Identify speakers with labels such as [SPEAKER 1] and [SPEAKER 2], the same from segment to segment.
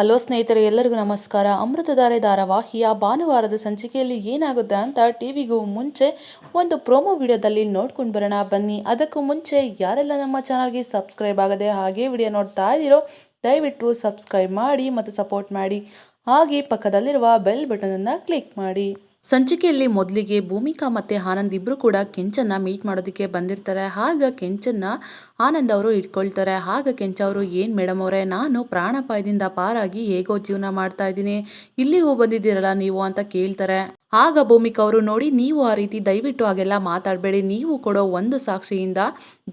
[SPEAKER 1] Hello ಸ್ನೇಹಿತರೆ, ಎಲ್ಲರಿಗೂ ನಮಸ್ಕಾರ. ಅಮೃತಧಾರೆ ಧಾರಾವಾಹಿಯ ಭಾನುವಾರದ ಸಂಚಿಕೆಯಲ್ಲಿ ಏನಾಗುತ್ತೆ ಅಂತ ಟಿವಿಗೂ ಮುಂಚೆ ಒಂದು ಪ್ರೋಮೋ ವಿಡಿಯೋದಲ್ಲಿ ನೋಡ್ಕೊಂಡು ಬರೋಣ. ಬನ್ನಿ, ಅದಕ್ಕೂ ಮುಂಚೆ ಯಾರೆಲ್ಲ ನಮ್ಮ ಚಾನಲ್ಗೆ ಸಬ್ಸ್ಕ್ರೈಬ್ ಆಗದೆ ಹಾಗೆ ವಿಡಿಯೋ ನೋಡ್ತಾ ಇದ್ದೀರೋ, ದಯವಿಟ್ಟು ಸಬ್ಸ್ಕ್ರೈಬ್ ಮಾಡಿ ಮತ್ತು ಸಪೋರ್ಟ್ ಮಾಡಿ. ಹಾಗೆ ಪಕ್ಕದಲ್ಲಿರುವ ಬೆಲ್ ಬಟನನ್ನು ಕ್ಲಿಕ್ ಮಾಡಿ. ಸಂಚಿಕೆಯಲ್ಲಿ ಮೊದಲಿಗೆ ಭೂಮಿಕಾ ಮತ್ತು ಆನಂದ್ ಇಬ್ಬರು ಕೂಡ ಕೆಂಚನ್ನ ಮೀಟ್ ಮಾಡೋದಕ್ಕೆ ಬಂದಿರ್ತಾರೆ. ಆಗ ಕೆಂಚನ್ನ ಆನಂದ್ ಅವರು ಇಟ್ಕೊಳ್ತಾರೆ. ಆಗ ಕೆಂಚ ಅವರು, ಏನು ಮೇಡಮ್ ಅವರೇ, ನಾನು ಪ್ರಾಣಪಾಯದಿಂದ ಪಾರಾಗಿ ಹೇಗೋ ಜೀವನ ಮಾಡ್ತಾ ಇದ್ದೀನಿ. ಇಲ್ಲಿಗೂ ಬಂದಿದ್ದೀರಲ್ಲ ನೀವು ಅಂತ ಕೇಳ್ತಾರೆ. ಆಗ ಭೂಮಿಕಾ ಅವರು, ನೋಡಿ, ನೀವು ಆ ರೀತಿ ದಯವಿಟ್ಟು ಹಾಗೆಲ್ಲ ಮಾತಾಡಬೇಡಿ. ನೀವು ಕೊಡೋ ಒಂದು ಸಾಕ್ಷಿಯಿಂದ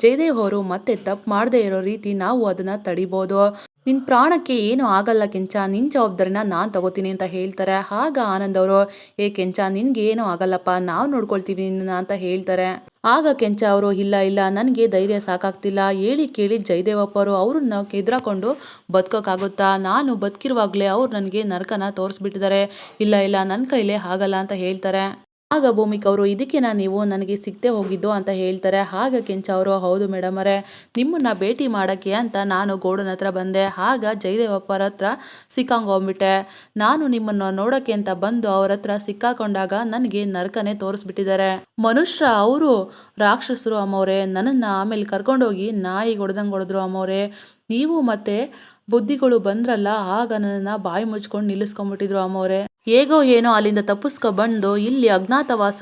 [SPEAKER 1] ಜಯದೇವ್ ಅವರು ಮತ್ತೆ ತಪ್ಪು ಮಾಡದೇ ಇರೋ ರೀತಿ ನಾವು ಅದನ್ನು ತಡಿಬೋದು. ನಿನ್ನ ಪ್ರಾಣಕ್ಕೆ ಏನೂ ಆಗಲ್ಲ ಕೆಂಚ ನಿನ್ನ ಜವಾಬ್ದಾರಿನ ನಾನು ತಗೋತೀನಿ ಅಂತ ಹೇಳ್ತಾರೆ. ಆಗ ಆನಂದ್ ಅವರು, ಏ ಕೆಂಚ ನಿನ್ಗೆ ಏನೂ ಆಗಲ್ಲಪ್ಪ, ನಾವು ನೋಡ್ಕೊಳ್ತೀವಿ ನಿನ್ನ ಅಂತ ಹೇಳ್ತಾರೆ. ಆಗ ಕೆಂಚ ಅವರು, ಇಲ್ಲ ಇಲ್ಲ, ನನಗೆ ಧೈರ್ಯ ಸಾಕಾಗ್ತಿಲ್ಲ. ಹೇಳಿ ಕೇಳಿ ಜಯದೇವಪ್ಪ ಅವರು ಅವ್ರನ್ನ ಎದುರಾಕೊಂಡು ಬದುಕೋಕ್ಕಾಗುತ್ತಾ ನಾನು ಬದುಕಿರುವಾಗಲೇ ಅವ್ರು ನನಗೆ ನರಕನ ತೋರಿಸ್ಬಿಟ್ಟಿದ್ದಾರೆ. ಇಲ್ಲ ಇಲ್ಲ ನನ್ನ ಕೈಲೇ ಆಗಲ್ಲ ಅಂತ ಹೇಳ್ತಾರೆ. ಆಗ ಭೂಮಿಕ್ ಅವರು ಇದಕ್ಕೆನಾ ನೀವು ನನಗೆ ಸಿಗದೆ ಹೋಗಿದ್ದು ಅಂತ ಹೇಳ್ತಾರೆ. ಆಗ ಕೆಂಚ ಅವರು, ಹೌದು ಮೇಡಮ್ ನಿಮ್ಮನ್ನು ಭೇಟಿ ಮಾಡೋಕ್ಕೆ ಅಂತ ನಾನು ಗೋಡನ ಹತ್ರ ಬಂದೆ. ಆಗ ಜಯದೇವಪ್ಪರ ಹತ್ರ ಸಿಕ್ಕಾಂಗೋಗ್ಬಿಟ್ಟೆ ನಾನು ನಿಮ್ಮನ್ನು ನೋಡೋಕ್ಕೆ ಅಂತ ಬಂದು ಅವ್ರ ಹತ್ರ ಸಿಕ್ಕಾಕೊಂಡಾಗ ನನಗೆ ನರಕನೇ ತೋರಿಸ್ಬಿಟ್ಟಿದ್ದಾರೆ. ಮನುಷ್ಯ ಅವರು, ರಾಕ್ಷಸರು ಅಮ್ಮವ್ರೆ. ನನ್ನನ್ನು ಆಮೇಲೆ ಕರ್ಕೊಂಡೋಗಿ ನಾಯಿ ಹೊಡೆದಂಗೆ ಹೊಡೆದ್ರು ಅಮ್ಮವ್ರೆ. ನೀವು ಮತ್ತೆ ಬುದ್ಧಿಗಳು ಬಂದ್ರಲ್ಲ ಆಗ ನನ್ನನ್ನು ಬಾಯಿ ಮುಚ್ಕೊಂಡು ನಿಲ್ಲಿಸ್ಕೊಂಡ್ಬಿಟ್ಟಿದ್ರು ಅಮ್ಮವ್ರೆ. ಹೇಗೋ ಏನೋ ಅಲ್ಲಿಂದ ತಪ್ಪಿಸ್ಕೊ ಬಂದು ಇಲ್ಲಿ ಅಜ್ಞಾತವಾಸ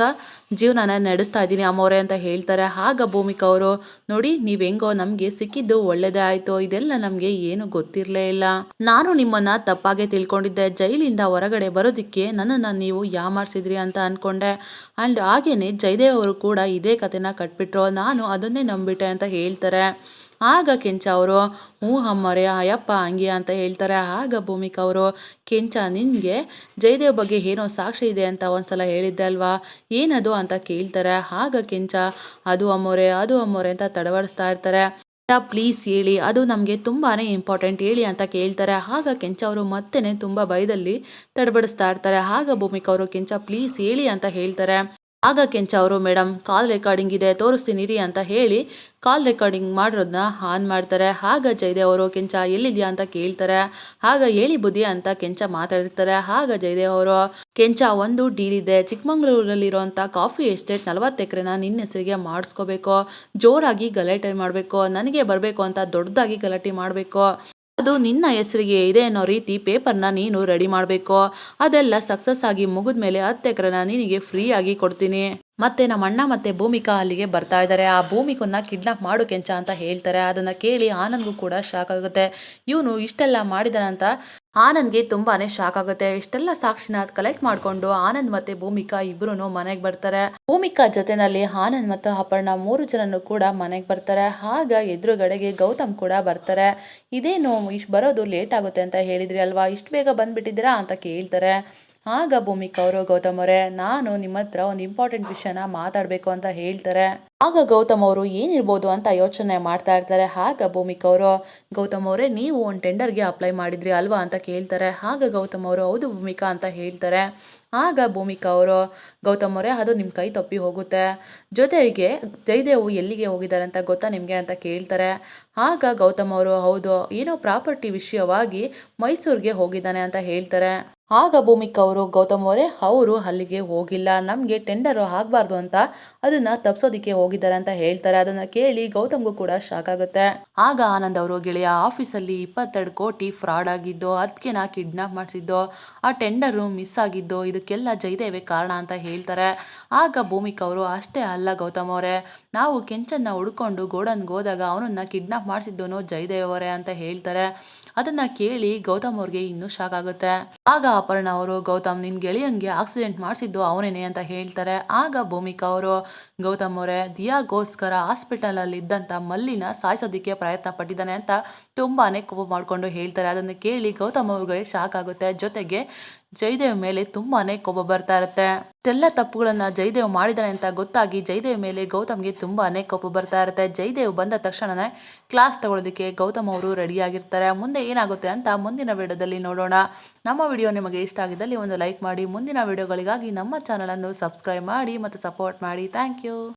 [SPEAKER 1] ಜೀವನನ ನಡೆಸ್ತಾ ಇದ್ದೀನಿ ಅಮ್ಮವ್ರೆ ಅಂತ ಹೇಳ್ತಾರೆ. ಆಗ ಭೂಮಿಕಾ ಅವರು, ನೋಡಿ, ನೀವು ಹೆಂಗೋ ನಮಗೆ ಸಿಕ್ಕಿದ್ದು ಒಳ್ಳೇದೇ ಆಯಿತು. ಇದೆಲ್ಲ ನಮಗೆ ಏನು ಗೊತ್ತಿರಲೇ ಇಲ್ಲ. ನಾನು ನಿಮ್ಮನ್ನ ತಪ್ಪಾಗೆ ತಿಳ್ಕೊಂಡಿದ್ದೆ. ಜೈಲಿಂದ ಹೊರಗಡೆ ಬರೋದಕ್ಕೆ ನನ್ನನ್ನು ನೀವು ಯಾಮಾರಿಸಿದ್ರಿ ಅಂತ ಅಂದ್ಕೊಂಡೆ ಆ್ಯಂಡ್ ಹಾಗೇನೆ ಜಯದೇವ್ ಅವರು ಕೂಡ ಇದೇ ಕಥೆನ ಕಟ್ಬಿಟ್ರು. ನಾನು ಅದನ್ನೇ ನಂಬಿಟ್ಟೆ ಅಂತ ಹೇಳ್ತಾರೆ. ಆಗ ಕೆಂಚ ಅವರು, ಹ್ಞೂ ಅಮ್ಮರೇ, ಅಯ್ಯಪ್ಪ ಹಂಗೆ ಅಂತ ಹೇಳ್ತಾರೆ. ಆಗ ಭೂಮಿಕಾ ಅವರು, ಕೆಂಚ ನಿನಗೆ ಜಯದೇವ್ ಬಗ್ಗೆ ಏನೋ ಸಾಕ್ಷಿ ಇದೆ ಅಂತ ಒಂದ್ಸಲ ಹೇಳಿದ್ದೆ ಅಲ್ವಾ? ಏನದು ಅಂತ ಕೇಳ್ತಾರೆ. ಆಗ ಕೆಂಚ, ಅದು ಅಮ್ಮೋರೆ ಅದು ಅಮ್ಮೋರೆ ಅಂತ ತಡವಡಿಸ್ತಾ ಇರ್ತಾರೆ. ಪ್ಲೀಸ್ ಹೇಳಿ, ಅದು ನಮಗೆ ತುಂಬಾ ಇಂಪಾರ್ಟೆಂಟ್ ಹೇಳಿ ಅಂತ ಕೇಳ್ತಾರೆ. ಆಗ ಕೆಂಚ ಅವರು ಮತ್ತೇ ತುಂಬ ಭಯದಲ್ಲಿ ತಡಬಡಿಸ್ತಾ ಇರ್ತಾರೆ. ಆಗ ಭೂಮಿಕಾ ಅವರು, ಕೆಂಚ, ಪ್ಲೀಸ್ ಹೇಳಿ ಅಂತ ಹೇಳ್ತಾರೆ. ಆಗ ಕೆಂಚ ಅವರು ಮೇಡಮ್ ಕಾಲ್ ರೆಕಾರ್ಡಿಂಗ್ ಇದೆ, ತೋರಿಸ್ತೀನಿ ರೀ ಅಂತ ಹೇಳಿ ಕಾಲ್ ರೆಕಾರ್ಡಿಂಗ್ ಮಾಡಿರೋದನ್ನ ಆನ್ ಮಾಡ್ತಾರೆ. ಆಗ ಜಯದೇವ್ ಅವರು, ಕೆಂಚ, ಎಲ್ಲಿದೆಯಾ ಅಂತ ಕೇಳ್ತಾರೆ. ಆಗ ಹೇಳಿ ಬುದ್ಧಿ ಅಂತ ಕೆಂಚ ಮಾತಾಡಿರ್ತಾರೆ ಆಗ ಜಯದೇವ್ ಅವರು, ಕೆಂಚ, ಒಂದು ಡೀಲ್ ಇದೆ. ಚಿಕ್ಕಮಗಳೂರಲ್ಲಿರುವಂಥ ಕಾಫಿ ಎಸ್ಟೇಟ್ ನಲವತ್ತು ಎಕರೆನ ನಿನ್ನ ಹೆಸರಿಗೆ ಮಾಡಿಸ್ಕೋಬೇಕು. ಜೋರಾಗಿ ಗಲಾಟೆ ಮಾಡಬೇಕು. ನನಗೆ ಬರಬೇಕು ಅಂತ ದೊಡ್ಡದಾಗಿ ಗಲಾಟೆ ಮಾಡಬೇಕು. ಅದು ನಿನ್ನ ಹೆಸರಿಗೆ ಇದೆ ಅನ್ನೋ ರೀತಿ ಪೇಪರ್ನ ನೀನು ರೆಡಿ ಮಾಡಬೇಕು. ಅದೆಲ್ಲ ಸಕ್ಸಸ್ ಆಗಿ ಮುಗಿದ ಮೇಲೆ ಹತ್ತು ಎಕರೆನ ನಿನಗೆ ಫ್ರೀ ಆಗಿ ಕೊಡ್ತೀನಿ. ಮತ್ತೆ ನಮ್ಮ ಅಣ್ಣ ಮತ್ತೆ ಭೂಮಿಕಾ ಅಲ್ಲಿಗೆ ಬರ್ತಾ ಇದ್ದಾರೆ. ಆ ಭೂಮಿಕನ್ನ ಕಿಡ್ನಾಪ್ ಮಾಡು ಕೆಂಚ ಅಂತ ಹೇಳ್ತಾರೆ. ಅದನ್ನ ಕೇಳಿ ಆನಂದ್ಗೂ ಕೂಡ ಶಾಕ್ ಆಗುತ್ತೆ. ಇವನು ಇಷ್ಟೆಲ್ಲ ಮಾಡಿದನಂತ ಆನಂದ್ಗೆ ತುಂಬಾನೇ ಶಾಕ್ ಆಗುತ್ತೆ. ಇಷ್ಟೆಲ್ಲ ಸಾಕ್ಷಿನ ಕಲೆಕ್ಟ್ ಮಾಡ್ಕೊಂಡು ಆನಂದ್ ಮತ್ತೆ ಭೂಮಿಕಾ ಇಬ್ರು ಮನೆಗೆ ಬರ್ತಾರೆ. ಭೂಮಿಕಾ ಜೊತೆನಲ್ಲಿ ಆನಂದ್ ಮತ್ತು ಅಪರ್ಣ ಮೂರು ಜನನು ಕೂಡ ಮನೆಗೆ ಬರ್ತಾರೆ. ಆಗ ಎದುರುಗಡೆಗೆ ಗೌತಮ್ ಕೂಡ ಬರ್ತಾರೆ. ಇದೇನು ಇಷ್ಟು ಬರೋದು ಲೇಟ್ ಆಗುತ್ತೆ ಅಂತ ಹೇಳಿದ್ರಿ ಅಲ್ವಾ? ಇಷ್ಟು ಬೇಗ ಬಂದ್ಬಿಟ್ಟಿದ್ದೀರಾ ಅಂತ ಕೇಳ್ತಾರೆ. ಆಗ ಭೂಮಿಕಾ ಅವರು ಗೌತಮ್ ಅವರೇ, ನಾನು ನಿಮ್ಮ ಹತ್ರ ಒಂದು ಇಂಪಾರ್ಟೆಂಟ್ ವಿಷಯನ ಮಾತಾಡಬೇಕು ಅಂತ ಹೇಳ್ತಾರೆ. ಆಗ ಗೌತಮ್ ಅವರು ಏನಿರ್ಬೋದು ಅಂತ ಯೋಚನೆ ಮಾಡ್ತಾ ಇರ್ತಾರೆ. ಆಗ ಭೂಮಿಕ್ ಅವರು, ಗೌತಮ್ ಅವರೇ, ನೀವು ಒಂದು ಟೆಂಡರ್ಗೆ ಅಪ್ಲೈ ಮಾಡಿದ್ರಿ ಅಲ್ವಾ ಅಂತ ಕೇಳ್ತಾರೆ. ಆಗ ಗೌತಮ್ ಅವರು, ಹೌದು ಭೂಮಿಕಾ ಅಂತ ಹೇಳ್ತಾರೆ. ಆಗ ಭೂಮಿಕಾ ಅವರು, ಗೌತಮ್ ಅವರೇ, ಅದು ನಿಮ್ಮ ಕೈ ತಪ್ಪಿ ಹೋಗುತ್ತೆ. ಜೊತೆಗೆ ಜಯದೇವು ಎಲ್ಲಿಗೆ ಹೋಗಿದ್ದಾರೆ ಅಂತ ಗೊತ್ತಾ ನಿಮಗೆ ಅಂತ ಕೇಳ್ತಾರೆ. ಆಗ ಗೌತಮ್ ಅವರು, ಹೌದು, ಏನೋ ಪ್ರಾಪರ್ಟಿ ವಿಷಯವಾಗಿ ಮೈಸೂರಿಗೆ ಹೋಗಿದ್ದಾನೆ ಅಂತ ಹೇಳ್ತಾರೆ. ಆಗ ಭೂಮಿಕಾ ಅವರು, ಗೌತಮ್ ಅವರೇ, ಅವರು ಅಲ್ಲಿಗೆ ಹೋಗಿಲ್ಲ. ನಮಗೆ ಟೆಂಡರ್ ಆಗಬಾರ್ದು ಅಂತ ಅದನ್ನು ಅದನ್ನ ತಪ್ಸೋದಿಕ್ಕೆ ಹೋಗಿದ್ದಾರೆ ಅಂತ ಹೇಳ್ತಾರೆ. ಅದನ್ನ ಕೇಳಿ ಗೌತಮ್ಗೂ ಕೂಡ ಶಾಕ್ ಆಗುತ್ತೆ. ಆಗ ಆನಂದ್ ಅವರು ಗೆಳೆಯ ಆಫೀಸಲ್ಲಿ ಇಪ್ಪತ್ತೆರಡು ಕೋಟಿ ಫ್ರಾಡ್ ಆಗಿದ್ದು ಅದಕ್ಕೆ ನಾ ಕಿಡ್ನಾಪ್ ಮಾಡಿಸಿದ್ದು, ಆ ಟೆಂಡರು ಮಿಸ್ ಆಗಿದ್ದು, ಇದಕ್ಕೆಲ್ಲ ಜೈದೇವೇ ಕಾರಣ ಅಂತ ಹೇಳ್ತಾರೆ. ಆಗ ಭೂಮಿಕ ಅವರು, ಅಷ್ಟೇ ಅಲ್ಲ ಗೌತಮ್ ಅವರೇ, ನಾವು ಕೆಂಚನ್ನ ಹುಡ್ಕೊಂಡು ಗೋಡನ್ಗೆ ಹೋದಾಗ ಅವನನ್ನ ಕಿಡ್ನಾಪ್ ಮಾಡಿಸಿದ್ದೋನು ಜಯದೇವ್ ಅವರೇ ಅಂತ ಹೇಳ್ತಾರೆ. ಅದನ್ನ ಕೇಳಿ ಗೌತಮ್ ಅವ್ರಿಗೆ ಇನ್ನೂ ಶಾಕ್ ಆಗುತ್ತೆ. ಆಗ ಅಪರ್ಣ ಅವರು, ಗೌತಮ್, ನಿನ್ ಗೆಳೆಯಂಗೆ ಆಕ್ಸಿಡೆಂಟ್ ಮಾಡಿಸಿದ್ದು ಅವನೇನೆ ಅಂತ ಹೇಳ್ತಾರೆ. ಆಗ ಭೂಮಿಕಾ ಅವರು, ಗೌತಮ್ ಅವರೇ, ದಿಯಾಗೋಸ್ಕರ ಹಾಸ್ಪಿಟಲಲ್ಲಿ ಇದ್ದಂತ ಮಲ್ಲಿನ ಸಾಯಿಸೋದಿಕ್ಕೆ ಪ್ರಯತ್ನ ಪಟ್ಟಿದ್ದಾನೆ ಅಂತ ತುಂಬಾನೇ ಕೋಪ ಮಾಡಿಕೊಂಡು ಹೇಳ್ತಾರೆ. ಅದನ್ನು ಕೇಳಿ ಗೌತಮ್ ಅವ್ರಿಗೆ ಶಾಕ್ ಆಗುತ್ತೆ. ಜೊತೆಗೆ ಜಯದೇವ್ ಮೇಲೆ ತುಂಬಾನೇ ಕೋಪ ಬರ್ತಾ ಇರುತ್ತೆ. ಇಷ್ಟೆಲ್ಲ ತಪ್ಪುಗಳನ್ನ ಜಯದೇವ್ ಮಾಡಿದಾನೆ ಅಂತ ಗೊತ್ತಾಗಿ ಜಯದೇವ್ ಮೇಲೆ ಗೌತಮ್ಗೆ ತುಂಬಾನೇ ಕೋಪ ಬರ್ತಾ ಇರುತ್ತೆ. ಜಯದೇವ್ ಬಂದ ತಕ್ಷಣನೇ ಕ್ಲಾಸ್ ತಗೊಳ್ಳೋದಕ್ಕೆ ಗೌತಮ್ ಅವರು ರೆಡಿಯಾಗಿರ್ತಾರೆ ಮುಂದೆ ಏನಾಗುತ್ತೆ ಅಂತ ಮುಂದಿನ ವಿಡಿಯೋದಲ್ಲಿ ನೋಡೋಣ. ನಮ್ಮ ವಿಡಿಯೋ ನಿಮಗೆ ಇಷ್ಟ ಆಗಿದ್ದಲ್ಲಿ ಒಂದು ಲೈಕ್ ಮಾಡಿ. ಮುಂದಿನ ವಿಡಿಯೋಗಳಿಗಾಗಿ ನಮ್ಮ ಚಾನಲನ್ನು ಸಬ್ಸ್ಕ್ರೈಬ್ ಮಾಡಿ ಮತ್ತು ಸಪೋರ್ಟ್ ಮಾಡಿ. Thank you